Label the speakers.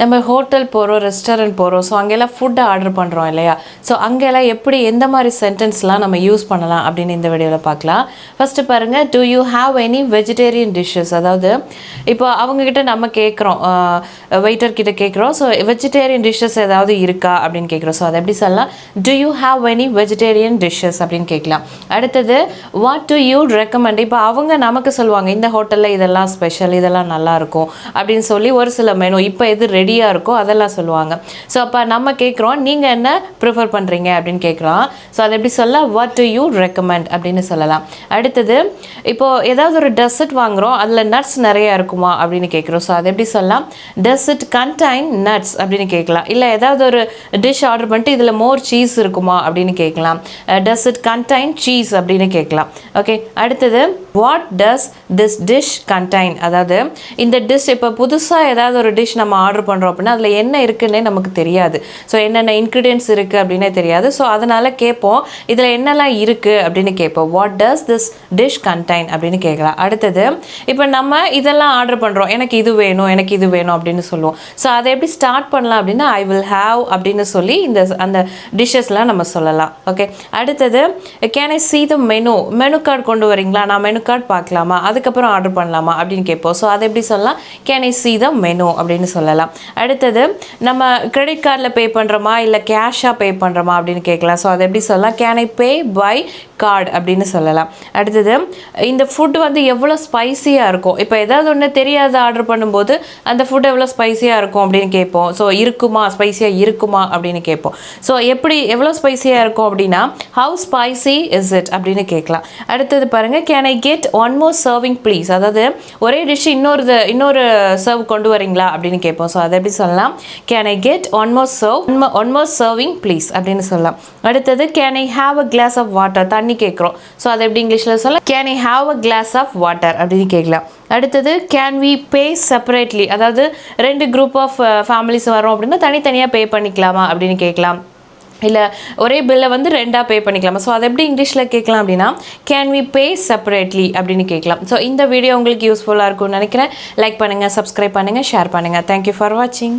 Speaker 1: நம்ம ஹோட்டல் போகிறோம் ரெஸ்டாரண்ட் போகிறோம் ஸோ அங்கெல்லாம் ஃபுட்டை ஆர்டர் பண்ணுறோம் இல்லையா? ஸோ அங்கெல்லாம் எப்படி எந்த மாதிரி சென்டென்ஸ்லாம் நம்ம யூஸ் பண்ணலாம் அப்படின்னு இந்த வீடியோவில் பார்க்கலாம். ஃபஸ்ட்டு பாருங்கள் do you have any vegetarian dishes அதாவது இப்போ அவங்கக்கிட்ட நம்ம கேட்குறோம் வெயிட்டர் கிட்ட கேட்குறோம் ஸோ வெஜிடேரியன் டிஷ்ஷஸ் ஏதாவது இருக்கா அப்படின்னு கேட்குறோம். ஸோ அதை எப்படி சொல்லலாம்? Do you have any vegetarian dishes அப்படின்னு கேட்கலாம். அடுத்தது வாட் டு யூ ரெக்கமெண்ட் இப்போ அவங்க நமக்கு சொல்லுவாங்க இந்த ஹோட்டலில் இதெல்லாம் ஸ்பெஷல் இதெல்லாம் நல்லாயிருக்கும் அப்படின்னு சொல்லி ஒரு சில மெனு இப்போ எது ரெடியாக இருக்கோ அதெல்லாம் சொல்லுவாங்க. ஸோ அப்போ நம்ம கேட்குறோம் நீங்கள் என்ன ப்ரிஃபர் பண்ணுறீங்க அப்படின்னு கேட்குறோம் ஸோ அதை எப்படி சொல்ல வாட் டு யூ ரெக்கமெண்ட் அப்படின்னு சொல்லலாம். அடுத்தது இப்போது ஏதாவது ஒரு டெசர்ட் வாங்குகிறோம் அதில் நட்ஸ் நிறையா இருக்குமா அப்படின்னு கேட்குறோம் ஸோ அதை எப்படி சொல்லலாம்? டெசர்ட் கண்டைன் நட்ஸ் அப்படின்னு கேட்கலாம் இல்லை ஏதாவது ஒரு டிஷ் ஆர்டர் பண்ணிட்டு இதில் மோர் சீஸ் இருக்குமா அப்படின்னு கேட்கலாம் டெசர்ட் கண்டைன் சீஸ் அப்படின்னு கேட்கலாம் ஓகே அடுத்தது what does this dish contain அதாவது இந்த டிஷ் இப்போ புதுசாக ஏதாவது ஒரு டிஷ் நம்ம ஆர்டர் பண்ணுறோம் அப்படின்னா அதில் என்ன இருக்குன்னே நமக்கு தெரியாது. ஸோ என்னென்ன இன்க்ரீடியன்ஸ் இருக்குது அப்படின்னே தெரியாது. ஸோ அதனால் கேட்போம் இதில் என்னெல்லாம் இருக்குது அப்படின்னு கேட்போம். What does this dish contain அப்படின்னு கேட்கலாம். அடுத்தது இப்போ நம்ம இதெல்லாம் ஆர்டர் பண்ணுறோம் எனக்கு இது வேணும் எனக்கு இது வேணும் அப்படின்னு சொல்லுவோம். ஸோ அதை எப்படி ஸ்டார்ட் பண்ணலாம் அப்படின்னா ஐ வில் ஹாவ் அப்படின்னு சொல்லி இந்த அந்த டிஷ்ஷஸ்லாம் நம்ம சொல்லலாம். ஓகே அடுத்தது can I see the menu menu card கொண்டு வரீங்களா? நான் மெனு கார்டு பார்க்கலாமா? அதுக்கப்புறம் ஆர்டர் பண்ணலாமா? அப்படின்னு கேட்போம். ஸோ அதை எப்படி சொல்லலாம்? Can I see the menu அப்படின்னு சொல்லலாம். அடுத்தது நம்ம கிரெடிட் கார்டில் பே பண்ணுறோமா இல்லை கேஷாக பே பண்ணுறோமா அப்படின்னு கேட்கலாம். ஸோ அதை எப்படி சொல்லலாம்? Can I pay by card அப்படின்னு சொல்லலாம். அடுத்தது இந்த ஃபுட் வந்து எவ்வளோ ஸ்பைசியாக இருக்கும்? இப்போ ஏதாவது ஒன்று தெரியாத ஆர்டர் பண்ணும்போது அந்த ஃபுட் எவ்வளோ ஸ்பைசியாக இருக்கும் அப்படின்னு கேட்போம். ஸோ இருக்குமா? ஸ்பைசியாக இருக்குமா? அப்படின்னு கேட்போம். ஸோ எப்படி எவ்வளோ ஸ்பைசியாக இருக்கும் அப்படின்னா ஹவு ஸ்பைசி இஸ் இட் அப்படின்னு கேட்கலாம். அடுத்தது பாருங்கள் can I get one more serving please அதாவது ஒரே டிஷ் இன்னொரு இன்னொரு சர்வ் கொண்டு வரீங்களா? அப்படின்னு கேட்போம். ஸோ அதை எப்படி சொல்லலாம்? Can I get one more serve one more serving please அப்படின்னு சொல்லலாம். அடுத்தது can I have a glass of water தண்ணி கேட்குறோம். ஸோ அதை எப்படி இங்கிலீஷில் சொல்ல can I have a glass of water அப்படின்னு கேட்கலாம். அடுத்தது கேன் வி பே செப்பரேட்லி அதாவது ரெண்டு குரூப் ஆஃப் ஃபேமிலிஸ் வரோம் அப்படின்னா தனித்தனியாக பே பண்ணிக்கலாமா அப்படின்னு கேட்கலாம். இல்லை ஒரே பில்லை வந்து ரெண்டாக பே பண்ணிக்கலாமா? ஸோ அதை எப்படி இங்கிலீஷில் கேட்கலாம் அப்படின்னா கேன் வி பே செப்பரேட்லி அப்படின்னு கேட்கலாம். ஸோ இந்த வீடியோ உங்களுக்கு யூஸ்ஃபுல்லாக இருக்கும்னு நினைக்கிறேன். லைக் பண்ணுங்கள் சப்ஸ்கிரைப் பண்ணுங்கள் ஷேர் பண்ணுங்கள் தேங்க்யூ ஃபார் வாட்சிங்